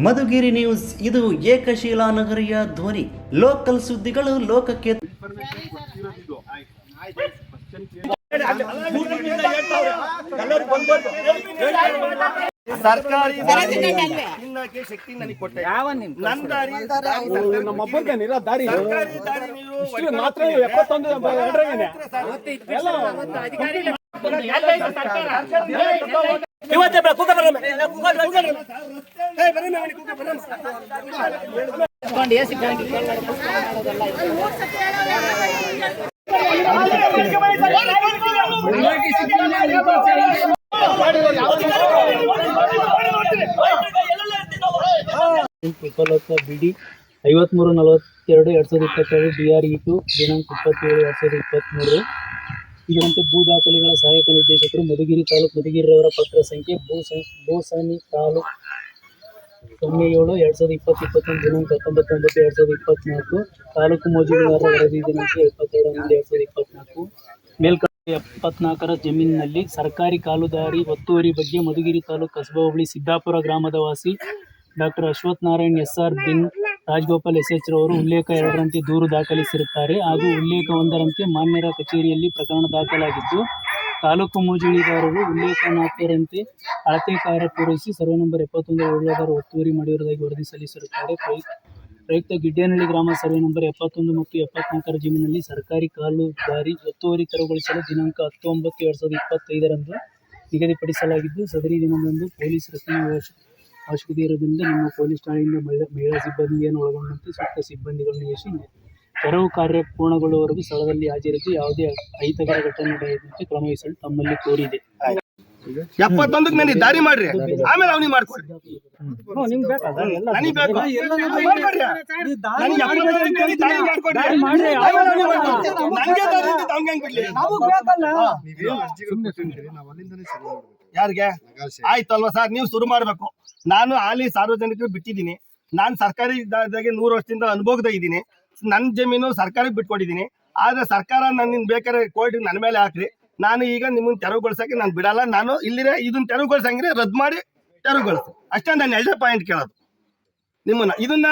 Madhugiri news ಇದು ಏಕಶೀಲಾ ನಗರಿಯ ಧ್ವನಿ. Local ಸುದ್ದಿಗಳು ಲೋಕಕ್ಕೆ ಸರ್ಕಾರಿ ತಿನ್ನಕ್ಕೆ ಶಕ್ತಿ ನನಗೆ ಕೊಟ್ಟೆ ನನ್ನ ದಾರಿ ನಮ್ಮ ಒಬ್ಬಂದೇನಿಲ್ಲ ದಾರಿ ಸರ್ಕಾರಿ ದಾರಿ ನೀವು ಮಾತ್ರ ಎಪ್ಪತ್ತೊಂದು ಎಲ್ಲ ಬಾ, ಬರಮ್ಮ. ಬಿಡಿ ಐವತ್ಮೂರು ನಲವತ್ತೆರಡು ಎರಡ್ ಸಾವಿರದ ಇಪ್ಪತ್ತೆರಡು ಡಿ ಆರ್ ಇ ಟು ದಿನಾಂಕ ಇಪ್ಪತ್ತೇಳು ಎರಡ್ ಸಾವಿರದ ಇಪ್ಪತ್ತ್ಮೂರು ಇದರಂತೆ ಭೂ ದಾಖಲೆಗಳ ಸಹಾಯಕ ನಿರ್ದೇಶಕರು ಮಧುಗಿರಿ ತಾಲೂಕು ಮಧುಗಿರಿರವರ ಪತ್ರ ಸಂಖ್ಯೆ ಭೂ ಭೂಸಾನಿ ತಾಲೂಕು ಸೊನ್ನೆ ಏಳು ಎರಡು ಸಾವಿರದ ಇಪ್ಪತ್ತು ಇಪ್ಪತ್ತೊಂದು ದಿನಾಂಕ ಹತ್ತೊಂಬತ್ತೊಂಬತ್ತು ಎರಡು ಸಾವಿರದ ಇಪ್ಪತ್ತ್ನಾಲ್ಕು ತಾಲೂಕು ಮೋಜಿಗಾರರ ವರದಿ ದಿನಾಂಕ ಇಪ್ಪತ್ತೆರಡು ಹನ್ನೊಂದು ಎರಡು ಸಾವಿರದ ಇಪ್ಪತ್ತ್ನಾಲ್ಕು ಮೇಲ್ಕ ಎಪ್ಪತ್ನಾಲ್ಕರ ಜಮೀನಿನಲ್ಲಿ ಸರ್ಕಾರಿ ಕಾಲುದಾರಿ ಒತ್ತುವರಿ ಬಗ್ಗೆ ಮಧುಗಿರಿ ತಾಲೂಕು ಕಸಬಾ ಹೋಬಳಿ ಸಿದ್ದಾಪುರ ಗ್ರಾಮದ ವಾಸಿ doctor Ashwath Narayan S R bin Rajagopal S H ರವರು ಉಲ್ಲೇಖ ಎರಡರಂತೆ ದೂರು ದಾಖಲಿಸಿರುತ್ತಾರೆ ಹಾಗೂ ಉಲ್ಲೇಖ ಒಂದರಂತೆ ಮಾನ್ಯರ ಕಚೇರಿಯಲ್ಲಿ ಪ್ರಕರಣ ದಾಖಲಾಗಿದ್ದು, ತಾಲೂಕು ಮೋಜಣಿದಾರರು ಉಲ್ಲೇಖ ನಾಲ್ಕರಂತೆ ಅಳತೆ ಕಾರ್ಯ ಪೂರೈಸಿ ಸರ್ವೆ ನಂಬರ್ ಎಪ್ಪತ್ತೊಂದು ಉಳ್ಳಾದಾರ ಒತ್ತುವರಿ ಮಾಡಿರುವುದಾಗಿ ವರದಿ ಸಲ್ಲಿಸಿರುತ್ತಾರೆ. ಪ್ರಯು- ಪ್ರಯುಕ್ತ ಗಿಡ್ಡೇನಹಳ್ಳಿ ಗ್ರಾಮ ಸರ್ವೆ ನಂಬರ್ ಎಪ್ಪತ್ತೊಂದು ಮತ್ತು ಎಪ್ಪತ್ನಾಲ್ಕರ ಜಮೀನಿನಲ್ಲಿ ಸರ್ಕಾರಿ ಕಾಲು ದಾರಿ ಒತ್ತುವರಿ ತೆರವುಗೊಳಿಸಲು ದಿನಾಂಕ ಹತ್ತೊಂಬತ್ತು ಎರಡು ಸಾವಿರದ ಇಪ್ಪತ್ತೈದರಂದು ನಿಗದಿಪಡಿಸಲಾಗಿದ್ದು, ಸದರಿ ದಿನದಂದು ಪೊಲೀಸ್ ಅವಶ್ಯ ಅವಶ್ಯಕತೆ ಇರೋದ್ರಿಂದ ನಮ್ಮ ಪೊಲೀಸ್ ಠಾಣೆಯಿಂದ ಮಹಿಳಾ ಮಹಿಳಾ ಸಿಬ್ಬಂದಿಯನ್ನು ಒಳಗೊಂಡಂತೆ ಸೂಕ್ತ ಸಿಬ್ಬಂದಿಗಳನ್ನು ನಿಯೋಜಿಸಿ ತೆರವು ಕಾರ್ಯ ಪೂರ್ಣಗೊಳ್ಳುವವರೆಗೂ ಸ್ಥಳದಲ್ಲಿ ಹಾಜರಿದ್ದು ಯಾವುದೇ ಅಹಿತಕರ ಘಟನೆ ನಡೆಯದಂತೆ ಕ್ರಮ ವಹಿಸಲು ತಮ್ಮಲ್ಲಿ ಕೋರಿದೆ ಎಪ್ಪತ್ತೊಂದಕ್ಕೆ ನನಗೆ ದಾರಿ ಮಾಡ್ರಿ. ಆಮೇಲೆ ಅವನಿಗೆ ಮಾಡ್ಕೊಡ್ರಿ? ಯಾರಿಗೆ? ಆಯ್ತಲ್ವಾ ಸರ್ ನೀವು ಶುರು ಮಾಡ್ಬೇಕು. ನಾನು ಹಾಲಿ ಸಾರ್ವಜನಿಕರು ಬಿಟ್ಟಿದ್ದೀನಿ ನಾನು ಸರ್ಕಾರಿ ನೂರು ವರ್ಷದಿಂದ ಅನುಭವದ ಇದ್ದೀನಿ ನನ್ನ ಜಮೀನು ಸರ್ಕಾರಕ್ಕೆ ಬಿಟ್ಕೊಟ್ಟಿದ್ದೀನಿ ಆದ್ರೆ ಸರ್ಕಾರ ನನ್ನ ಬೇಕಾದ್ರೆ ಕೋರ್ಟ್ ನನ್ನ ಮೇಲೆ ಹಾಕ್ರಿ ನಾನು ಈಗ ನಿಮ್ಮನ್ನ ತೆರವುಗೊಳಿಸಕ್ಕೆ ನಾನು ಬಿಡಲ್ಲ ನಾನು ಇಲ್ಲಿರೇ ಇದನ್ನ ತೆರವುಗೊಳಿಸಂಗ್ರೆ ರದ್ದು ಮಾಡಿ ತೆರವುಗೊಳಿಸಿ ಅಷ್ಟೇ ನಾನು ಎರಡೇ ಪಾಯಿಂಟ್ ಕೇಳೋದು ನಿಮ್ಮನ್ನ ಇದನ್ನ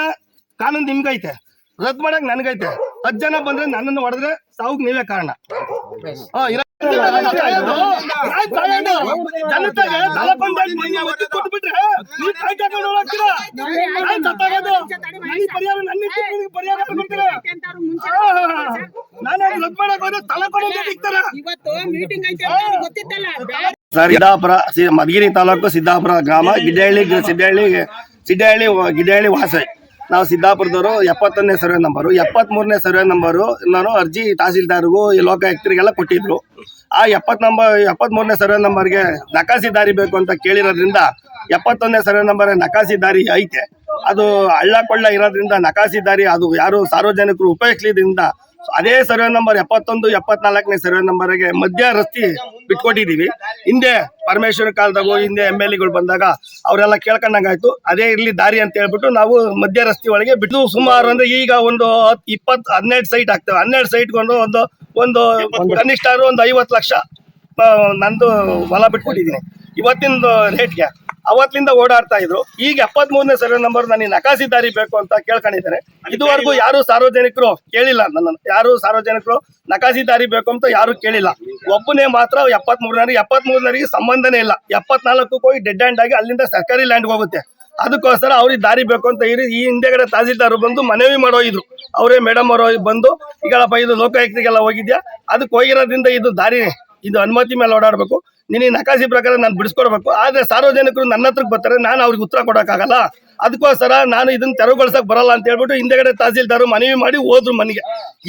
ಕಾನೂನು ನಿಮ್ಗೈತೆ ರದ್ದು ಮಾಡಕ್ ನನಗೈತೆ ಹತ್ತು ಜನ ಬಂದ್ರೆ ನನ್ನನ್ನು ಹೊಡೆದ್ರೆ ಸಾವುಗ್ ನೀವೇ ಕಾರಣ ಜನತೆಗೆ ತಲೆ ಪಂಚಾಯ್ತಿ ಮನೆ ಒತ್ತಿ ಕೊಟ್ಬಿಟ್ರೆ ನೀವು ಕೈ ತಗೊಂಡು ಹೋಗ್ತೀರಾ? ನಾನ್ ಸತ್ತಾಗೋದು. ನನಗೆ ಪರಿಹಾರ ನನ್ನ ಇಚ್ಛೆ ನಿನಗೆ ಪರಿಹಾರ ಕೊಡ್ತೀರಾ? ನಾನು ಅದು ರದ್ದು ಮಾಡಕ್ ಹೋದ್ರೆ ತಲೆ ಕೊಡೋದು ಸಿಗ್ತಾರ ಇವತ್ತು ಮೀಟಿಂಗ್ ಐತೆ ಅಂತ ಗೊತ್ತಿತ್ತಲ್ಲ. ಸರ್ ಸಿದ್ದಾಪುರ ಸಿ- ಮಧುಗಿರಿ ತಾಲೂಕು ಸಿದ್ದಾಪುರ ಗ್ರಾಮ ಗಿಡ್ಡಹಳ್ಳಿ ಸಿದ್ದಹಳ್ಳಿ ಸಿದ್ದಹಳ್ಳಿ ಗಿಡ್ಡಹಳ್ಳಿ ವಾಸೆ. ನಾವು ಸಿದ್ದಾಪುರದವರು ಎಪ್ಪತ್ತೊಂದನೇ ಸರ್ವೆ ನಂಬರು. ಎಪ್ಪತ್ಮೂರನೇ ಸರ್ವೆ ನಂಬರು. ನಾನು ಅರ್ಜಿ ತಹಸೀಲ್ದಾರ್ಗೂ ಈ ಲೋಕಾಯುಕ್ತರಿಗೆಲ್ಲ ಕೊಟ್ಟಿದ್ರು. ಆ ಎಪ್ಪತ್ ನಂಬರ್ ಎಪ್ಪತ್ಮೂರನೇ ಸರ್ವೆ ನಂಬರ್ಗೆ ನಕಾಸಿ ದಾರಿ ಬೇಕು ಅಂತ ಕೇಳಿರೋದ್ರಿಂದ ಎಪ್ಪತ್ತೊಂದನೇ ಸರ್ವೆ ನಂಬರ್ ನಕಾಸಿ ದಾರಿ ಐತೆ. ಅದು ಹಳ್ಳ ಕೊಳ್ಳ ಇರೋದ್ರಿಂದ ನಕಾಸಿ ದಾರಿ ಅದು ಯಾರು ಸಾರ್ವಜನಿಕರು ಉಪಯೋಗಿಸ್ಲಿದ್ರಿಂದ ಅದೇ ಸರ್ವೆ ನಂಬರ್ ಎಪ್ಪತ್ತೊಂದು ಎಪ್ಪತ್ನಾಲ್ಕನೇ ಸರ್ವೆ ನಂಬರ್ಗೆ ಮಧ್ಯ ರಸ್ತೆ ಬಿಟ್ಕೊಟ್ಟಿದೀವಿ. ಹಿಂದೆ ಪರಮೇಶ್ವರ ಕಾಲದಾಗೂ ಹಿಂದೆ ಎಂ ಎಲ್ ಎಗಳು ಬಂದಾಗ ಅವರೆಲ್ಲ ಕೇಳ್ಕೊಂಡಂಗಾಯ್ತು. ಅದೇ ಇರ್ಲಿ ದಾರಿ ಅಂತ ಹೇಳ್ಬಿಟ್ಟು ನಾವು ಮಧ್ಯ ರಸ್ತೆ ಒಳಗೆ ಬಿಟ್ಟು ಸುಮಾರು ಅಂದ್ರೆ ಈಗ ಒಂದು ಇಪ್ಪತ್ ಹನ್ನೆರಡು ಸೈಟ್ ಆಗ್ತವೆ. ಹನ್ನೆರಡು ಸೈಟ್ಗೊಂಡು ಒಂದು ಒಂದು ಕನಿಷ್ಠ ಒಂದು ಐವತ್ತು ಲಕ್ಷ ನಂದು ಹೊಲ ಬಿಟ್ಕೊಟ್ಟಿದ್ದೀನಿ ಇವತ್ತಿನ ರೇಟ್ಗೆ ಅವತ್ತಿಂದ ಓಡಾಡ್ತಾ ಇದ್ರು. ಈಗ ಎಪ್ಪತ್ ಮೂರನೇ ಸರ್ವೆ ನಂಬರ್ ನನಗೆ ನಕಾಸಿ ದಾರಿ ಬೇಕು ಅಂತ ಕೇಳ್ಕೊಂಡಿದ್ದಾರೆ. ಇದುವರೆಗೂ ಯಾರು ಸಾರ್ವಜನಿಕರು ಕೇಳಿಲ್ಲ. ನನ್ನ ಯಾರು ಸಾರ್ವಜನಿಕರು ನಕಾಸಿ ದಾರಿ ಬೇಕು ಅಂತ ಯಾರು ಕೇಳಿಲ್ಲ. ಒಬ್ಬನೇ ಮಾತ್ರ ಎಪ್ಪತ್ ಮೂರನೇ ಎಪ್ಪತ್ ಮೂರನರಿಗೆ ಸಂಬಂಧನೇ ಇಲ್ಲ. ಎಪ್ಪತ್ನಾಲ್ಕು ಹೋಗಿ ಡೆಡ್ ಹ್ಯಾಂಡ್ ಆಗಿ ಅಲ್ಲಿಂದ ಸರ್ಕಾರಿ ಲ್ಯಾಂಡ್ ಹೋಗುತ್ತೆ. ಅದಕ್ಕೋಸ್ಕರ ಅವ್ರಿಗೆ ದಾರಿ ಬೇಕು ಅಂತ ಇರಿ ಈ ಹಿಂದೆಗಡೆ ತಹಸೀಲ್ದಾರ್ ಬಂದು ಮನವಿ ಮಾಡೋ ಇದ್ರು. ಅವರೇ ಮೇಡಮ್ ಅವರು ಬಂದು ಈಗಳಪ್ಪ ಇದು ಲೋಕಾಯುಕ್ತಿಗೆಲ್ಲ ಹೋಗಿದ್ಯಾ? ಅದಕ್ಕೆ ಹೋಗಿರೋದ್ರಿಂದ ಇದು ದಾರಿ ಇದು ಅನುಮತಿ ಮೇಲೆ ಓಡಾಡಬೇಕು. ನಿನಗೆ ನಕಾಸಿ ಪ್ರಕಾರ ನಾನು ಬಿಡಿಸ್ಕೊಡ್ಬೇಕು. ಆದ್ರೆ ಸಾರ್ವಜನಿಕರು ನನ್ನ ಹತ್ರಕ್ಕೆ ಬರ್ತಾರೆ, ನಾನು ಅವ್ರಿಗೆ ಉತ್ತರ ಕೊಡೋಕ್ಕಾಗಲ್ಲ. ಅದಕ್ಕೋಸ್ಕರ ನಾನು ಇದನ್ನ ತೆರವುಗೊಳಿಸಕ್ ಬರಲ್ಲ ಅಂತ ಹೇಳ್ಬಿಟ್ಟು ಹಿಂದೆಗಡೆ ತಹಸೀಲ್ದಾರು ಮನವಿ ಮಾಡಿ ಹೋದ್ರು ಮನೆಗೆ.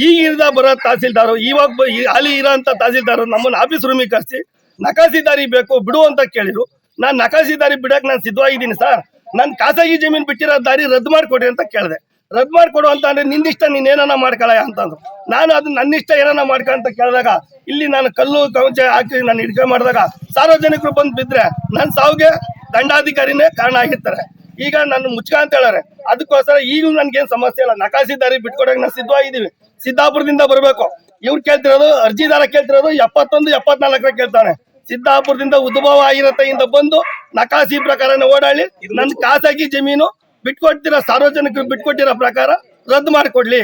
ಈಗ ಇರ್ದ ಬರೋ ತಹಸೀಲ್ದಾರು, ಇವಾಗ ಅಲ್ಲಿ ಈ ತಹಸೀಲ್ದಾರ್ ನಮ್ಮನ್ನ ಆಫೀಸ್ ರೂಮಿಗೆ ಕರೆಸಿ ನಕಾಸಿ ದಾರಿ ಬೇಕು, ಬಿಡು ಅಂತ ಕೇಳಿದ್ರು. ನಾನು ನಕಾಸಿ ದಾರಿ ಬಿಡಕ್ ನಾನು ಸಿದ್ಧವಾಗಿದ್ದೀನಿ ಸರ್. ನನ್ನ ಖಾಸಗಿ ಜಮೀನು ಬಿಟ್ಟಿರೋ ದಾರಿ ರದ್ದು ಮಾಡಿಕೊಡಿ ಅಂತ ಕೇಳಿದೆ. ರದ್ದು ಮಾಡಿಕೊಡು ಅಂತ ಅಂದ್ರೆ ನಿಂದಿಷ್ಟ ನೀನ್ ಏನನ್ನ ಮಾಡ್ಕೊಳ ಅಂತಂದ್ರು. ನಾನು ಅದು ನನ್ನಿಷ್ಟ ಏನನ್ನ ಮಾಡ್ಕ ಅಂತ ಕೇಳಿದಾಗ, ಇಲ್ಲಿ ನಾನು ಕಲ್ಲು ಕವಚ ಹಾಕಿ ನಾನು ಹಿಡ್ಕೆ ಮಾಡಿದಾಗ ಸಾರ್ವಜನಿಕರು ಬಂದು ಬಿದ್ರೆ ನನ್ನ ಸಾವಿಗೆ ದಂಡಾಧಿಕಾರಿನೇ ಕಾರಣ ಆಗಿರ್ತಾರೆ. ಈಗ ನನ್ನ ಮುಚ್ಕ ಅಂತ ಹೇಳಾರೆ, ಅದಕ್ಕೋಸ್ಕರ ಈಗಲೂ ನನ್ಗೇನ್ ಸಮಸ್ಯೆ ಇಲ್ಲ. ನಕಾಸಿ ದಾರಿ ಬಿಟ್ಕೊಡಕ್ ನಾನು ಸಿದ್ಧವಾಗಿದ್ದೀವಿ. ಸಿದ್ದಾಪುರದಿಂದ ಬರಬೇಕು. ಇವ್ರು ಕೇಳ್ತಿರೋದು, ಅರ್ಜಿದಾರ ಕೇಳ್ತಿರೋದು ಎಪ್ಪತ್ತೊಂದು, ಎಪ್ಪತ್ನಾಲ್ಕರ ಕೇಳ್ತಾನೆ. ಸಿದ್ದಾಪುರದಿಂದ ಉದ್ಭವ ಆಗಿರತ್ತೆ ಇಂದ ಬಂದು ನಕಾಸಿ ಪ್ರಕಾರನ ಓಡಾಡಿ ನನ್ನ ಖಾಸಗಿ ಜಮೀನು ಬಿಟ್ಕೊಟ್ಟಿರೋ ಸಾರ್ವಜನಿಕರು ಬಿಟ್ಕೊಟ್ಟಿರೋ ಪ್ರಕಾರ ರದ್ದು ಮಾಡಿಕೊಡ್ಲಿ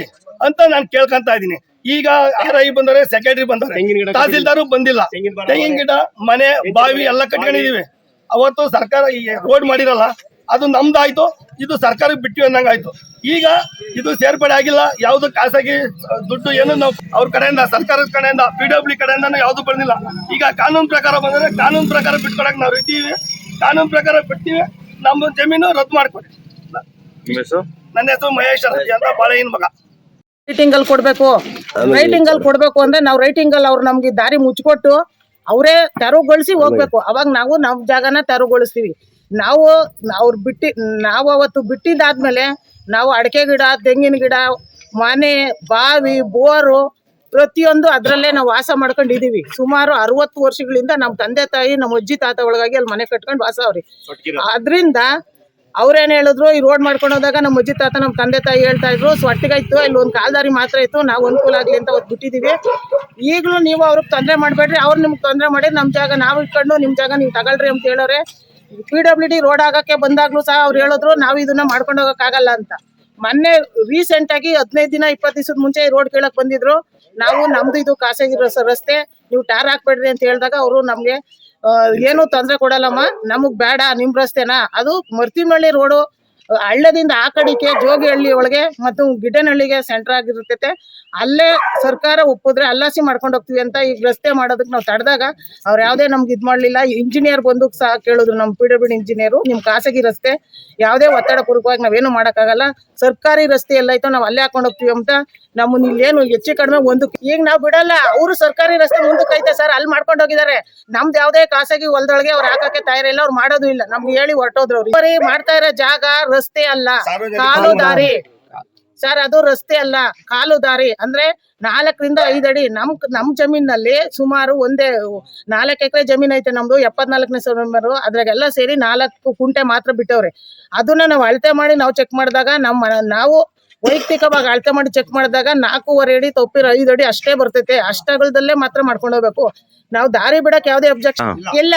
ಅಂತ ನಾನು ಕೇಳ್ಕೊಂತ ಇದ್ದೀನಿ. ಈಗ ಆರ್ ಐ ಬಂದರೆ ಸೆಕ್ರೆಟರಿ ಬಂದರೆ ತಹಸೀಲ್ದಾರು ಬಂದಿಲ್ಲ. ತೆಂಗಿನ ಗಿಡ ಮನೆ ಬಾವಿ ಎಲ್ಲ ಕಟ್ಕೊಂಡಿದೀವಿ. ಅವತ್ತು ಸರ್ಕಾರ ಈ ರೋಡ್ ಮಾಡಿರಲ್ಲ ಅದು ನಮ್ದಾಯ್ತು ಇದು ಸರ್ಕಾರಕ್ಕೆ ಬಿಟ್ಟಿವಿ ಅನ್ನಂಗಾಯ್ತು ಈಗ ಇದು ಸೇರ್ಪಡೆ ಆಗಿಲ್ಲ ಯಾವ್ದು ಖಾಸಗಿ ದುಡ್ಡು ಏನು ನಾವು ಅವ್ರ ಕಡೆಯಿಂದ ಸರ್ಕಾರದ ಕಡೆಯಿಂದ ಪಿ ಡಬ್ಲ್ಯೂ ಕಡೆಯಿಂದ ಯಾವ್ದು ಬಂದಿಲ್ಲ. ಈಗ ಕಾನೂನು ಪ್ರಕಾರ ಬಂದರೆ ಕಾನೂನು ಪ್ರಕಾರ ಬಿಟ್ಕೊಡಕ್ ನಾವು ಇದ್ದೀವಿ. ಕಾನೂನು ಪ್ರಕಾರ ಬಿಡ್ತೀವಿ ನಮ್ಮ ಜಮೀನು ರದ್ದು ಮಾಡ್ಕೊಡಿ ನನ್ನ ಹೆಸರು ಮಹೇಶ್ ಅಂತ ಮಗ. ರೈಟಿಂಗ್ ಅಲ್ಲಿ ಕೊಡ್ಬೇಕು. ರೈಟಿಂಗ್ ಅಲ್ಲಿ ಕೊಡ್ಬೇಕು ಅಂದ್ರೆ ನಾವು ರೈಟಿಂಗ್ ಅಲ್ಲಿ ಅವ್ರು ನಮ್ಗೆ ದಾರಿ ಮುಚ್ಕೊಟ್ಟು ಅವರೇ ತೆರವುಗೊಳಿಸಿ ಹೋಗ್ಬೇಕು. ಅವಾಗ ನಾವು ನಮ್ ಜಾಗನ ತೆರವುಗೊಳಿಸ್ತೀವಿ. ನಾವು ಅವ್ರು ಬಿಟ್ಟಿ ನಾವು ಅವತ್ತು ಬಿಟ್ಟಿದ್ದಾದ್ಮೇಲೆ ನಾವು ಅಡಕೆ ಗಿಡ ತೆಂಗಿನ ಗಿಡ ಮನೆ ಬಾವಿ ಬೋರು ಪ್ರತಿಯೊಂದು ಅದರಲ್ಲೇ ನಾವು ವಾಸ ಮಾಡ್ಕೊಂಡಿದೀವಿ. ಸುಮಾರು ಅರವತ್ತು ವರ್ಷಗಳಿಂದ ನಮ್ಮ ತಂದೆ ತಾಯಿ ನಮ್ಮ ಅಜ್ಜಿ ತಾತ ಒಳಗಾಗಿ ಅಲ್ಲಿ ಮನೆ ಕಟ್ಕೊಂಡು ವಾಸ ಅವ್ರಿ. ಅದ್ರಿಂದ ಅವ್ರೇನ್ ಹೇಳಿದ್ರು, ಈ ರೋಡ್ ಮಾಡ್ಕೊಂಡು ಹೋದಾಗ ನಮ್ಮ ಅಜ್ಜಿ ತಾತ ನಮ್ಮ ತಂದೆ ತಾಯಿ ಹೇಳ್ತಾ ಇದ್ರು ಸ್ವಟ್ಟಿಗಾಯ್ತು ಇಲ್ಲಿ ಒಂದು ಕಾಲ್ದಾರಿ ಮಾತ್ರ ಇತ್ತು, ನಾವು ಅನುಕೂಲ ಆಗಲಿ ಅಂತ ಅವ್ರು ಬಿಟ್ಟಿದೀವಿ. ಈಗಲೂ ನೀವು ಅವ್ರಿಗೆ ತೊಂದರೆ ಮಾಡಬೇಡ್ರಿ, ಅವ್ರು ನಿಮ್ಗೆ ತೊಂದರೆ ಮಾಡಿ ನಮ್ಮ ಜಾಗ ನಾವು ಇಟ್ಕೊಂಡು ನಿಮ್ಮ ಜಾಗ ನೀವು ತಗೊಳ್ರಿ ಅಂತ ಹೇಳೋರೆ. ಪಿ ಡಬ್ಲ್ಯೂ ಡಿ ರೋಡ್ ಆಗಕ್ಕೆ ಬಂದಾಗ್ಲೂ ಸಹ ಅವ್ರು ಹೇಳಿದ್ರು, ನಾವು ಇದನ್ನ ಮಾಡ್ಕೊಂಡು ಹೋಗಕ್ಕಾಗಲ್ಲ ಅಂತ. ಮೊನ್ನೆ ರೀಸೆಂಟ್ ಆಗಿ ಹದಿನೈದು ದಿನ ಇಪ್ಪತ್ತು ದಿವಸದ ಮುಂಚೆ ಈ ರೋಡ್ ಕೇಳಕ್ ಬಂದಿದ್ರು. ನಾವು ನಮ್ದು ಇದು ಖಾಸಗಿ ರಸ್- ರಸ್ತೆ, ನೀವು ಟಾರ್ ಹಾಕ್ಬೇಡ್ರಿ ಅಂತ ಹೇಳಿದಾಗ ಅವರು ನಮ್ಗೆ ಏನು ತೊಂದರೆ ಕೊಡಲ್ಲಮ್ಮ. ನಮಗ್ ಬೇಡ, ನಿಮ್ ರಸ್ತೆನಾ? ಅದು ಮರ್ತಿಮಳ್ಳಿ ರೋಡು ಹಳ್ಳದಿಂದ ಆ ಕಡೆಗೆ ಜೋಗಿಹಳ್ಳಿ ಒಳಗೆ ಮತ್ತು ಗಿಡ್ಡನಹಳ್ಳಿಗೆ ಸೆಂಟರ್ ಆಗಿರ್ತೈತೆ. ಅಲ್ಲೇ ಸರ್ಕಾರ ಒಪ್ಪಿದ್ರೆ ಅಲ್ಲಾಸಿ ಮಾಡ್ಕೊಂಡು ಹೋಗ್ತೀವಿ ಅಂತ ಈಗ ರಸ್ತೆ ಮಾಡೋದಕ್ಕೆ ನಾವು ತಡೆದಾಗ ಅವ್ರು ಯಾವುದೇ ನಮ್ಗೆ ಇದು ಮಾಡಲಿಲ್ಲ. ಇಂಜಿನಿಯರ್ ಬಂದು ಸಹ ಕೇಳಿದ್ರು ನಮ್ಮ ಪಿ ಡಬ್ಲ್ಯೂ ಇಂಜಿನಿಯರು ನಿಮ್ಮ ಖಾಸಗಿ ರಸ್ತೆ ಯಾವುದೇ ಒತ್ತಡ ಪೂರ್ವಕವಾಗಿ ನಾವೇನು ಮಾಡೋಕ್ಕಾಗಲ್ಲ. ಸರ್ಕಾರಿ ರಸ್ತೆ ಎಲ್ಲ ಐತೋ ನಾವು ಅಲ್ಲೇ ಹಾಕೊಂಡು ಹೋಗ್ತೀವಿ ಅಂತ ನಮ್ಮನ್ನ ಏನು ಹೆಚ್ಚು ಕಡಿಮೆ ಒಂದು ಈಗ ನಾವು ಬಿಡಲ್ಲ. ಅವರು ಸರ್ಕಾರಿ ರಸ್ತೆ ಮುಂದಕ್ಕೆ ಐತೆ ಸರ್ ಅಲ್ಲಿ ಮಾಡ್ಕೊಂಡು ಹೋಗಿದ್ದಾರೆ. ನಮ್ದು ಯಾವುದೇ ಖಾಸಗಿ ಹೊಲದೊಳಗೆ ಅವ್ರು ಹಾಕಕ್ಕೆ ತಯಾರಿಲ್ಲ ಅವ್ರು ಮಾಡೋದು ಇಲ್ಲ. ನಮ್ಗೆ ಹೇಳಿ ಹೊರಟೋದ್ರು ಅವ್ರು. ಮಾಡ್ತಾ ಇರೋ ಜಾಗ ರಸ್ತೆ ಅಲ್ಲ. ಕಾಲು ದಾರಿ. ಸರ್ ಅದು ರಸ್ತೆ ಅಲ್ಲ. ಕಾಲು ದಾರಿ. ಅಂದ್ರೆ ನಾಲ್ಕರಿಂದ ಐದು ಅಡಿ. ನಮ್ ನಮ್ ಜಮೀನಲ್ಲಿ ಸುಮಾರು ಒಂದೇ ನಾಲ್ಕು ಎಕರೆ ಜಮೀನ್ ಐತೆ ನಮ್ದು ಎಪ್ಪತ್ನಾಲ್ಕನೇ ಸೆಪ್ಟೆಂಬರ್ ಅದ್ರಾಗೆಲ್ಲ ಸೇರಿ ನಾಲ್ಕು ಕುಂಟೆ ಮಾತ್ರ ಬಿಟ್ಟವ್ರೆ. ಅದನ್ನ ನಾವು ಅಳತೆ ಮಾಡಿ ನಾವು ಚೆಕ್ ಮಾಡಿದಾಗ ನಮ್ಮ ನಾವು ವೈಯಕ್ತಿಕವಾಗಿ ಅಳತೆ ಮಾಡಿ ಚೆಕ್ ಮಾಡಿದಾಗ ನಾಲ್ಕೂವರೆ ಅಡಿ ತಪ್ಪಿರೋ ಐದು ಅಡಿ ಅಷ್ಟೇ ಬರ್ತೈತೆ. ಅಷ್ಟಗಳದಲ್ಲೇ ಮಾತ್ರ ಮಾಡ್ಕೊಂಡು ಹೋಗ್ಬೇಕು. ನಾವು ದಾರಿ ಬಿಡಕ್ ಯಾವ್ದೇ ಅಬ್ಜೆಕ್ಷನ್ ಇಲ್ಲ.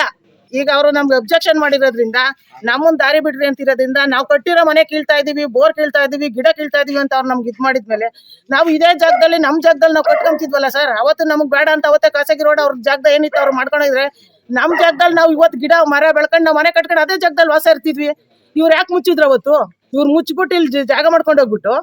ಈಗ ಅವರು ನಮ್ಗೆ ಅಬ್ಜೆಕ್ಷನ್ ಮಾಡಿರೋದ್ರಿಂದ, ನಮ್ಮನ್ ದಾರಿ ಬಿಡ್ರಿ ಅಂತಿರೋದ್ರಿಂದ ನಾವು ಕಟ್ಟಿರೋ ಮನೆ ಕೀಳ್ತಾ ಇದೀವಿ, ಬೋರ್ ಕೀಳ್ತಾ ಇದೀವಿ, ಗಿಡ ಕೀಳ್ತಾ ಇದೀವಿ ಅಂತ ಅವ್ರು ನಮ್ಗೆ ಇದ್ ಮಾಡಿದ್ಮೇಲೆ, ನಾವು ಇದೇ ಜಾಗದಲ್ಲಿ ನಮ್ ಜಾಗದಲ್ಲಿ ನಾವು ಕಟ್ಕೊಂತಿದ್ವಲ್ಲ ಸರ್, ಅವತ್ತು ನಮ್ಗೆ ಬೇಡ ಅಂತ ಅವತ್ತೇ ಖಾಸಗಿ ರೋಡ್ ಅವ್ರ ಜಾಗದ ಏನಿತ್ತು ಅವ್ರು ಮಾಡ್ಕೊಂಡಿದ್ರೆ, ನಮ್ ಜಾಗದಲ್ಲಿ ನಾವು ಇವತ್ತು ಗಿಡ, ಮರ ಬೆಳ್ಕೊಂಡು ನಾವು ಮನೆ ಕಟ್ಕೊಂಡು ಅದೇ ಜಾಗದಲ್ಲಿ ವಾಸ ಇರ್ತಿದ್ವಿ. ಇವ್ರು ಯಾಕೆ ಮುಚ್ಚಿದ್ರು ಅವತ್ತು? ಇವ್ರು ಮುಚ್ಚಿಬಿಟ್ಟು ಇಲ್ಲಿ ಜಾಗ ಮಾಡ್ಕೊಂಡು ಹೋಗ್ಬಿಟ್ಟು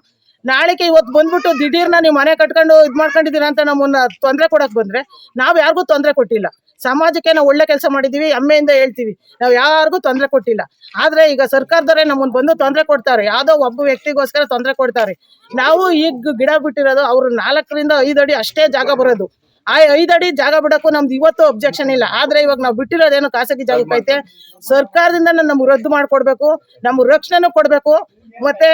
ನಾಳೆಗೆ ಇವತ್ತು ಬಂದ್ಬಿಟ್ಟು ದಿಢೀರ್ನ ನೀವು ಮನೆ ಕಟ್ಕೊಂಡು ಇದ್ ಮಾಡ್ಕೊಂಡಿದ್ದೀರಾ ಅಂತ ನಮ್ಮನ್ನ ತೊಂದರೆ ಕೊಡಕ್ ಬಂದ್ರೆ, ನಾವ್ ಯಾರಿಗೂ ತೊಂದರೆ ಕೊಟ್ಟಿಲ್ಲ. ಸಮಾಜಕ್ಕೆ ನಾವು ಒಳ್ಳೆ ಕೆಲಸ ಮಾಡಿದೀವಿ ಹೆಮ್ಮೆಯಿಂದ ಹೇಳ್ತೀವಿ. ನಾವು ಯಾರಿಗೂ ತೊಂದರೆ ಕೊಟ್ಟಿಲ್ಲ. ಆದ್ರೆ ಈಗ ಸರ್ಕಾರದವರೇ ನಮ್ಮನ್ನು ಬಂದು ತೊಂದರೆ ಕೊಡ್ತಾರೆ. ಯಾವುದೋ ಒಬ್ಬ ವ್ಯಕ್ತಿಗೋಸ್ಕರ ತೊಂದರೆ ಕೊಡ್ತಾರೆ. ನಾವು ಈಗ ಗಿಡ ಬಿಟ್ಟಿರೋದು ಅವ್ರು ನಾಲ್ಕರಿಂದ ಐದು ಅಡಿ ಅಷ್ಟೇ ಜಾಗ ಬರೋದು. ಆ ಐದು ಅಡಿ ಜಾಗ ಬಿಡಕ್ಕೂ ನಮ್ದು ಇವತ್ತು ಅಬ್ಜೆಕ್ಷನ್ ಇಲ್ಲ. ಆದ್ರೆ ಇವಾಗ ನಾವು ಬಿಟ್ಟಿರೋದೇನು ಖಾಸಗಿ ಜಾಗಕ್ಕೈತೆ ಸರ್ಕಾರದಿಂದ ನಮ್ಗೆ ರದ್ದು ಮಾಡ್ಕೊಡ್ಬೇಕು. ನಮ್ಮ ರಕ್ಷಣೆನೂ ಕೊಡಬೇಕು. ಮತ್ತೆ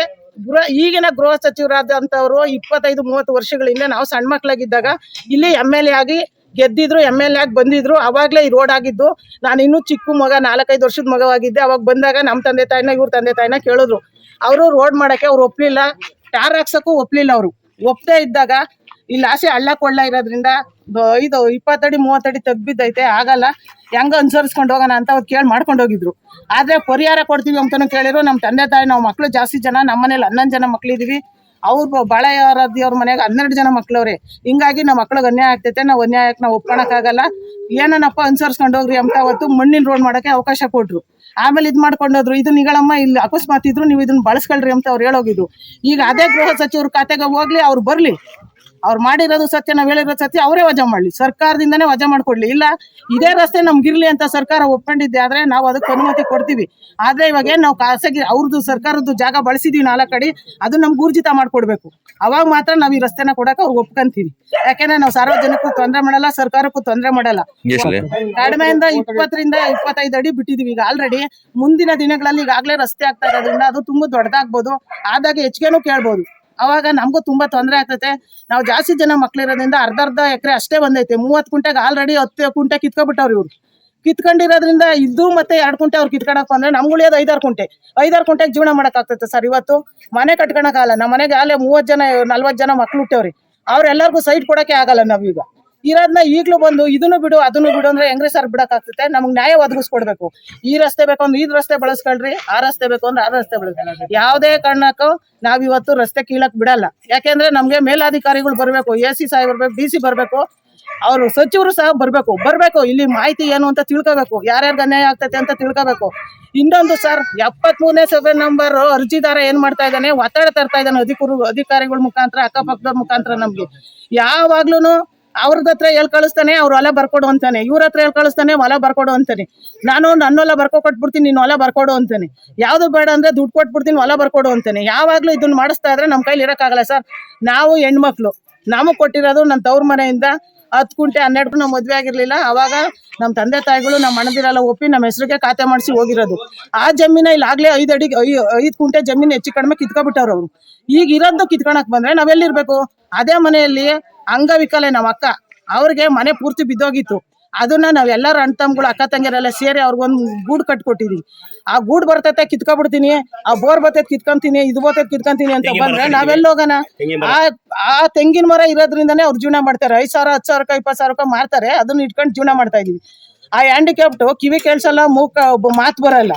ಗೃಹ ಈಗಿನ ಗೃಹ ಸಚಿವರಾದಂತವ್ರು ಇಪ್ಪತ್ತೈದು ಮೂವತ್ತು ವರ್ಷಗಳಿಂದ ನಾವು ಸಣ್ಣ ಮಕ್ಳಾಗಿದ್ದಾಗ ಇಲ್ಲಿ ಎಂ ಎಲ್ ಎ ಆಗಿ ಗೆದ್ದಿದ್ರು ಎಂ ಎಲ್ ಆಗಿ ಬಂದಿದ್ರು. ಅವಾಗ್ಲೇ ಈ ರೋಡ್ ಆಗಿದ್ದು. ನಾನು ಇನ್ನೂ ಚಿಕ್ಕ ಮಗ, ನಾಲ್ಕೈದು ವರ್ಷದ ಮಗವಾಗಿದ್ದೆ. ಅವಾಗ ಬಂದಾಗ ನಮ್ಮ ತಂದೆ ತಾಯಿನ, ಇವ್ರ ತಂದೆ ತಾಯಿನ ಕೇಳಿದ್ರು. ಅವರು ರೋಡ್ ಮಾಡಕ್ಕೆ ಅವ್ರು ಒಪ್ಪಲಿಲ್ಲ ಟಾರ್ ಹಾಕ್ಸೋಕ್ಕೂ ಒಪ್ಪಲಿಲ್ಲ ಅವರು. ಒಪ್ಪದೇ ಇದ್ದಾಗ ಇಲ್ಲಿ ಆಸೆ ಹಳ್ಳ ಕೊಳ್ಳ ಇರೋದ್ರಿಂದ ಇದು ಇಪ್ಪತ್ತಡಿ ಮೂವತ್ತಡಿ ತೆಗ್ಬಿದ್ದೈತೆ ಆಗಲ್ಲ. ಹೆಂಗ ಅನುಸರಿಸ್ಕೊಂಡು ಹೋಗೋಣ ಅಂತ ಅವ್ರು ಕೇಳಿ ಮಾಡ್ಕೊಂಡು ಹೋಗಿದ್ರು. ಆದ್ರೆ ಪರಿಹಾರ ಕೊಡ್ತೀವಿ ಅಂತಾನು ಕೇಳಿದ್ರು. ನಮ್ಮ ತಂದೆ ತಾಯಿ, ನಾವು ಮಕ್ಳು ಜಾಸ್ತಿ ಜನ, ನಮ್ಮನೇಲಿ ಹನ್ನೊಂದು ಜನ ಮಕ್ಳಿದೀವಿ. ಅವ್ರು ಬಾಳೆಯವರದಿಯವ್ರ ಮನೆಗೆ ಹನ್ನೆರಡು ಜನ ಮಕ್ಳವ್ರಿ. ಹಿಂಗಾಗಿ ನಮ್ಮ ಮಕ್ಳಿಗೆ ಅನ್ಯಾಯ ಆಗ್ತೈತೆ, ನಾವು ಅನ್ಯಾಯಕ್ಕೆ ನಾವು ಒಪ್ಕೊಳಕ್ಕಾಗಲ್ಲ ಏನನಪ್ಪ ಅನುಸರಿಸ್ಕೊಂಡು ಹೋಗ್ರಿ ಅಂತ ಅವತ್ತು ಮಣ್ಣಿನ ರೋಡ್ ಮಾಡಕ್ಕೆ ಅವಕಾಶ ಕೊಟ್ರು. ಆಮೇಲೆ ಇದ್ ಮಾಡ್ಕೊಂಡೋದ್ರು, ಇದು ನಿಗಳಮ್ಮ, ಇಲ್ಲಿ ಅಕಸ್ಮಾತ್ ಇದ್ರು, ನೀವು ಇದನ್ನ ಬಳಸ್ಕೊಳ್ರಿ ಅಂತ ಅವ್ರು ಹೇಳೋಗಿದ್ರು. ಈಗ ಅದೇ ಗೃಹ ಸಚಿವರು ಖಾತೆಗೆ ಹೋಗ್ಲಿ, ಅವ್ರು ಬರ್ಲಿ. ಅವ್ರು ಮಾಡಿರೋದು ಸತ್ಯ ನಾವ್ ಹೇಳಿರೋದು ಸತ್ಯ ಅವರೇ ವಜಾ ಮಾಡ್ಲಿ. ಸರ್ಕಾರದಿಂದನೇ ವಜಾ ಮಾಡ್ಕೊಡ್ಲಿ. ಇಲ್ಲ ಇದೇ ರಸ್ತೆ ನಮ್ಗಿರ್ಲಿ ಅಂತ ಸರ್ಕಾರ ಒಪ್ಕೊಂಡಿದ್ದೆ ಆದ್ರೆ ನಾವು ಅದಕ್ಕೆ ಅನುಮತಿ ಕೊಡ್ತೀವಿ. ಆದ್ರೆ ಇವಾಗ ಏನ್ ನಾವು ಖಾಸಗಿ ಅವ್ರದ್ದು ಸರ್ಕಾರದ್ದು ಜಾಗ ಬಳಸಿದೀವಿ ನಾಲ್ಕು ಕಡೆ ಅದು ನಮ್ಗೆ ಊರ್ಜಿತ ಮಾಡ್ಕೊಡ್ಬೇಕು. ಅವಾಗ ಮಾತ್ರ ನಾವ್ ಈ ರಸ್ತೆನ ಕೊಡಕ್ಕೆ ಅವ್ರಿಗೆ ಒಪ್ಕೊಂತೀವಿ. ಯಾಕೆಂದ್ರೆ ನಾವು ಸಾರ್ವಜನಿಕರು ತೊಂದರೆ ಮಾಡಲ್ಲ ಸರ್ಕಾರಕ್ಕೂ ತೊಂದರೆ ಮಾಡಲ್ಲ. ಕಡಿಮೆಯಿಂದ ಇಪ್ಪತ್ತರಿಂದ ಇಪ್ಪತ್ತೈದು ಅಡಿ ಬಿಟ್ಟಿದೀವಿ ಈಗ ಆಲ್ರೆಡಿ ಮುಂದಿನ ದಿನಗಳಲ್ಲಿ ಈಗಾಗಲೇ ರಸ್ತೆ ಆಗ್ತಾ ಇರೋದ್ರಿಂದ ಅದು ತುಂಬಾ ದೊಡ್ಡದಾಗ್ಬೋದು. ಆದಾಗ ಹೆಚ್ಚಿಗೆನೂ ಕೇಳ್ಬೋದು. ಅವಾಗ ನಮಗೂ ತುಂಬಾ ತೊಂದರೆ ಆಗ್ತೈತೆ. ನಾವು ಜಾಸ್ತಿ ಜನ ಮಕ್ಳಿರೋದ್ರಿಂದ ಅರ್ಧ ಅರ್ಧ ಎಕರೆ ಅಷ್ಟೇ ಬಂದೈತೆ. ಮೂವತ್ತು ಕುಂಟೆಗೆ ಆಲ್ರೆಡಿ ಹತ್ತು ಕುಂಟೆ ಕಿತ್ಕೊಬಿಟ್ಟವ್ರು ಇವ್ರು. ಕಿತ್ಕೊಂಡಿರೋದ್ರಿಂದ ಇದು ಮತ್ತೆ ಎರಡು ಕುಂಟೆ ಅವ್ರು ಕಿತ್ಕೊಳಕ್ ಬಂದ್ರೆ ನಮ್ಗೆ ಉಳಿಯೋದು ಐದಾರು ಕುಂಟೆ. ಐದಾರು ಕುಂಟೆಗೆ ಜೀವನ ಮಾಡೋಕ್ಕಾಗ್ತೈತೆ ಸರ್ ಇವತ್ತು. ಮನೆ ಕಟ್ಕೊಳಕ್ಕಾಗಲ್ಲ ನಮ್ಮ ಮನೆಗೆ ಅಲ್ಲೇ ಮೂವತ್ತು ಜನ, ನಲ್ವತ್ತು ಜನ ಮಕ್ಳು ಹುಟ್ಟವ್ರಿ. ಅವ್ರೆಲ್ಲರಿಗೂ ಸೈಟ್ ಕೊಡೋಕ್ಕೆ ಆಗಲ್ಲ ನಾವೀಗ. ಇರೋದ್ನ ಈಗಲೂ ಬಂದು ಇದನ್ನು ಬಿಡು, ಅದನ್ನು ಬಿಡು ಅಂದ್ರೆ ಹೆಂಗ್ರಿ ಸರ್ ಬಿಡಕ್ ಆಗ್ತೈತೆ ನಮ್ಗೆ ನ್ಯಾಯ ಒದಗಿಸ್ಕೊಡ್ಬೇಕು. ಈ ರಸ್ತೆ ಬೇಕು ಅಂದ್ರೆ ಈ ರಸ್ತೆ ಬಳಸ್ಕೊಳ್ರಿ, ಆ ರಸ್ತೆ ಬೇಕು ಅಂದ್ರೆ ಆ ರಸ್ತೆ ಬಳಸ್ಕೊಳ್ರಿ. ಯಾವುದೇ ಕಾರಣಕ್ಕೂ ನಾವ್ ಇವತ್ತು ರಸ್ತೆ ಕೀಳಕ್ ಬಿಡಲ್ಲ. ಯಾಕೆಂದ್ರೆ ನಮ್ಗೆ ಮೇಲಾಧಿಕಾರಿಗಳು ಬರಬೇಕು, ಎ ಸಿ ಸಾಹೇಬ್ ಬರ್ಬೇಕು, ಡಿ ಸಿ ಬರ್ಬೇಕು, ಅವರು ಸಚಿವರು ಸಹ ಬರ್ಬೇಕು. ಬರ್ಬೇಕು, ಇಲ್ಲಿ ಮಾಹಿತಿ ಏನು ಅಂತ ತಿಳ್ಕೊಬೇಕು. ಯಾರ್ಯಾರಿಗೆ ಅನ್ಯಾಯ ಆಗ್ತೈತೆ ಅಂತ ತಿಳ್ಕೊಬೇಕು. ಇನ್ನೊಂದು ಸರ್ ಎಪ್ಪತ್ ಮೂರನೇ ಸಭೆ ನಂಬರ್ ಅರ್ಜಿದಾರ ಏನ್ ಮಾಡ್ತಾ ಇದ್ದಾನೆ? ಒತ್ತಡ ತರ್ತಾ ಇದ್ದಾನೆ ಅಧಿಕರು ಅಧಿಕಾರಿಗಳ ಮುಖಾಂತರ ಅಕ್ಕಪಕ್ಕದ ಮುಖಾಂತರ ನಮ್ಗೆ. ಯಾವಾಗ್ಲೂನು ಅವ್ರದ ಹತ್ರ ಹೇಳ್ ಕಳಿಸ್ತಾನೆ, ಅವ್ರ ಹೊಲ ಬರ್ಕೊಡು ಅಂತಾನೆ. ಇವ್ರ ಹತ್ರ ಹೇಳ್ ಕಳಿಸ್ತಾನೆ, ಹೊಲ ಬರ್ಕೊಡು ಅಂತಾನೆ. ನಾನು ನನ್ನ ಹೊಲ ಬರ್ಕೊ ಕೊಟ್ಬಿಡ್ತೀನಿ, ನೀನು ಹೊಲ ಬರ್ಕೊಡು ಅಂತಾನೆ. ಯಾವ್ದು ಬೇಡ ಅಂದ್ರೆ ದುಡ್ಡು ಕೊಟ್ಬಿಡ್ತೀನಿ, ಹೊಲ ಬರ್ಕೊಡು ಅಂತಾನೆ. ಯಾವಾಗ್ಲೂ ಇದನ್ನ ಮಾಡಿಸ್ತಾ ಇದ್ರೆ ನಮ್ ಕೈಲಿ ಇರೋಕ್ಕಾಗಲ್ಲ ಸರ್. ನಾವು ಹೆಣ್ಮಕ್ಳು. ನಮಗ್ ಕೊಟ್ಟಿರೋದು ನನ್ನ ತವ್ರ ಮನೆಯಿಂದ ಹತ್ತು ಕುಂಟೆ ಹನ್ನೆರಡು ನಾವು ಮದ್ವೆ ಆಗಿರ್ಲಿಲ್ಲ. ಅವಾಗ ನಮ್ಮ ತಂದೆ ತಾಯಿಗಳು ನಮ್ಮ ಅಣ್ಣದಿರೆಲ್ಲ ಒಪ್ಪಿ ನಮ್ಮ ಹೆಸರಿಗೆ ಖಾತೆ ಮಾಡಿಸಿ ಹೋಗಿರೋದು. ಆ ಜಮೀನ ಇಲ್ಲಿ ಆಗಲೇ ಐದು ಅಡಿ ಐದು ಕುಂಟೆ ಜಮೀನು ಹೆಚ್ಚು ಕಡಿಮೆ ಕಿತ್ಕೊಬಿಟ್ಟವ್ರು ಅವ್ರು. ಈಗ ಇರೋದು ಕಿತ್ಕೊಳಕ್ ಬಂದ್ರೆ ನಾವೆಲ್ಲಿರ್ಬೇಕು ಅದೇ ಮನೆಯಲ್ಲಿ ಅಂಗವಿಕಲೆ ನಮ್ಮ ಅಕ್ಕ. ಅವ್ರಿಗೆ ಮನೆ ಪೂರ್ತಿ ಬಿದ್ದೋಗಿತ್ತು. ಅದನ್ನ ನಾವೆಲ್ಲರ ಅಣ್ಣ ತಮ್ಗಳು ಅಕ್ಕ ತಂಗಿರೆಲ್ಲ ಸೇರಿ ಅವ್ರಿಗೊಂದು ಗೂಡು ಕಟ್ಕೊಟ್ಟಿದೀವಿ. ಆ ಗೂಡು ಬರ್ತೈತೆ ಕಿತ್ಕೊಬಿಡ್ತೀನಿ ಆ ಬೋರ್ ಬರ್ತೈತೆ ಕಿತ್ಕೊಂತೀನಿ ಇದು ಬರ್ತೈತೆ ಕಿತ್ಕೊಂತೀನಿ ಅಂತ ಬಂದ್ರೆ ನಾವೆಲ್ಲ ಹೋಗೋಣ? ಆ ಆ ತೆಂಗಿನ ಮರ ಇರೋದ್ರಿಂದನೇ ಅವ್ರು ಜೀವನ ಮಾಡ್ತಾರೆ. ಐದ್ ಸಾವಿರ ಹತ್ತು ಸಾವಿರ ಇಪ್ಪತ್ತು ಸಾವಿರ ರೂಪಾಯಿ ಮಾರ್ತಾರೆ. ಅದನ್ನ ಇಟ್ಕೊಂಡು ಜೀವನ ಮಾಡ್ತಾ ಇದೀವಿ. ಆ ಹ್ಯಾಂಡಿಕ್ಯಾಪ್ಟು ಕಿವಿ ಕೇಳಿಸಲ್ಲ ಮೂಕ ಮಾತು ಬರಲ್ಲ.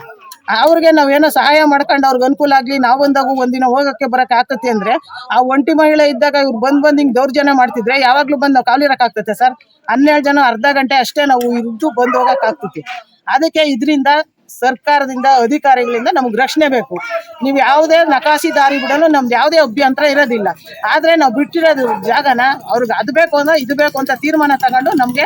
ಅವ್ರಿಗೆ ನಾವೇನೋ ಸಹಾಯ ಮಾಡ್ಕೊಂಡು ಅವ್ರಿಗೆ ಅನುಕೂಲ ಆಗ್ಲಿ, ನಾವು ಬಂದಾಗ ಒಂದಿನ ಹೋಗಕ್ಕೆ ಬರಕ್ ಆಗ್ತತಿ ಅಂದ್ರೆ, ಆ ಒಂಟಿ ಮಹಿಳೆ ಇದ್ದಾಗ ಇವ್ರು ಬಂದ್ ಬಂದ್ ಹಿಂಗ್ ದೌರ್ಜನ್ಯ ಮಾಡ್ತಿದ್ರೆ, ಯಾವಾಗ್ಲೂ ಬಂದ್ ನಾವು ಕಾಲಿರಕ್ ಆಗ್ತೈತೆ ಸರ್? ಹನ್ನೆರಡು ಜನ ಅರ್ಧ ಗಂಟೆ ಅಷ್ಟೇ ನಾವು ಇದ್ದು ಬಂದು ಹೋಗಕ್ ಆಗ್ತೈತಿ. ಅದಕ್ಕೆ ಇದರಿಂದ ಸರ್ಕಾರದಿಂದ, ಅಧಿಕಾರಿಗಳಿಂದ ನಮ್ಗೆ ರಕ್ಷಣೆ ಬೇಕು. ನೀವು ಯಾವುದೇ ನಕಾಸಿ ದಾರಿ ಬಿಡಲು ನಮ್ದು ಯಾವುದೇ ಅಭ್ಯಂತರ ಇರೋದಿಲ್ಲ. ಆದ್ರೆ ನಾವು ಬಿಟ್ಟಿರೋದು ಜಾಗನ ಅವ್ರಿಗೆ ಅದು ಬೇಕು ಅಂದ್ರೆ ಇದು ಬೇಕು ಅಂತ ತೀರ್ಮಾನ ತಗೊಂಡು ನಮ್ಗೆ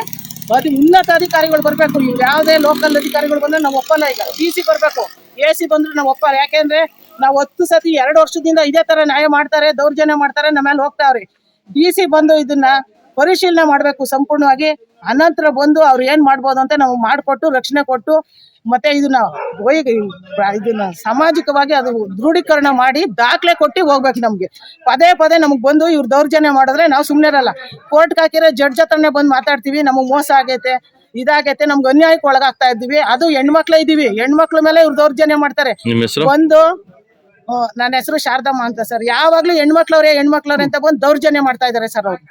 ಅತಿ ಉನ್ನತ ಅಧಿಕಾರಿಗಳು ಬರಬೇಕು. ಇವ್ರು ಯಾವುದೇ ಲೋಕಲ್ ಅಧಿಕಾರಿಗಳು ಬಂದ್ರೆ ನಾವು ಒಪ್ಪಲ್ಲ ಈಗ. ಡಿ ಸಿ ಬರ್ಬೇಕು. ಎ ಸಿ ಬಂದ್ರು ನಾವು ಒಪ್ಪಲ್ಲ. ಯಾಕೆಂದ್ರೆ ನಾವು ಹತ್ತು ಸತಿ ಎರಡು ವರ್ಷದಿಂದ ಇದೇ ತರ ನ್ಯಾಯ ಮಾಡ್ತಾರೆ, ದೌರ್ಜನ್ಯ ಮಾಡ್ತಾರೆ, ನಮ್ಮ ಮೇಲೆ ಹೋಗ್ತಾವ್ರಿ. ಡಿ ಸಿ ಬಂದು ಇದನ್ನ ಪರಿಶೀಲನೆ ಮಾಡ್ಬೇಕು ಸಂಪೂರ್ಣವಾಗಿ. ಅನಂತರ ಬಂದು ಅವ್ರು ಏನ್ ಮಾಡ್ಬೋದು ಅಂತ ನಾವು ಮಾಡಿಕೊಟ್ಟು, ರಕ್ಷಣೆ ಕೊಟ್ಟು ಮತ್ತೆ ಇದನ್ನ ಇದನ್ನ ಸಾಮಾಜಿಕವಾಗಿ ಅದು ದೃಢೀಕರಣ ಮಾಡಿ ದಾಖಲೆ ಕೊಟ್ಟು ಹೋಗ್ಬೇಕು ನಮ್ಗೆ. ಪದೇ ಪದೇ ನಮ್ಗೆ ಬಂದು ಇವ್ರು ದೌರ್ಜನ್ಯ ಮಾಡಿದ್ರೆ ನಾವು ಸುಮ್ಮನೆ ಇರಲ್ಲ ಕೋರ್ಟ್ ಹಾಕಿರೋ ಜಡ್ಜ್ ಹತ್ರನೇ ಬಂದು ಮಾತಾಡ್ತೀವಿ ನಮಗೆ ಮೋಸ ಆಗೈತೆ ಇದಾಗೈತೆ ನಮ್ಗೆ ಅನ್ಯಾಯಕ್ಕೆ ಒಳಗಾಗ್ತಾ ಇದ್ದೀವಿ. ಅದು ಹೆಣ್ಮಕ್ಳೇ ಇದೀವಿ. ಹೆಣ್ಮಕ್ಳ ಮೇಲೆ ಇವ್ರು ದೌರ್ಜನ್ಯ ಮಾಡ್ತಾರೆ. ಒಂದು ನನ್ನ ಹೆಸರು ಶಾರದಮ್ಮ ಅಂತ ಸರ್. ಯಾವಾಗ್ಲೂ ಹೆಣ್ಮಕ್ಳವ್ರೆ ಹೆಣ್ಮಕ್ಳವ್ರೆ ಅಂತ ಬಂದು ದೌರ್ಜನ್ಯ ಮಾಡ್ತಾ ಇದಾರೆ ಸರ್ ಅವ್ರು.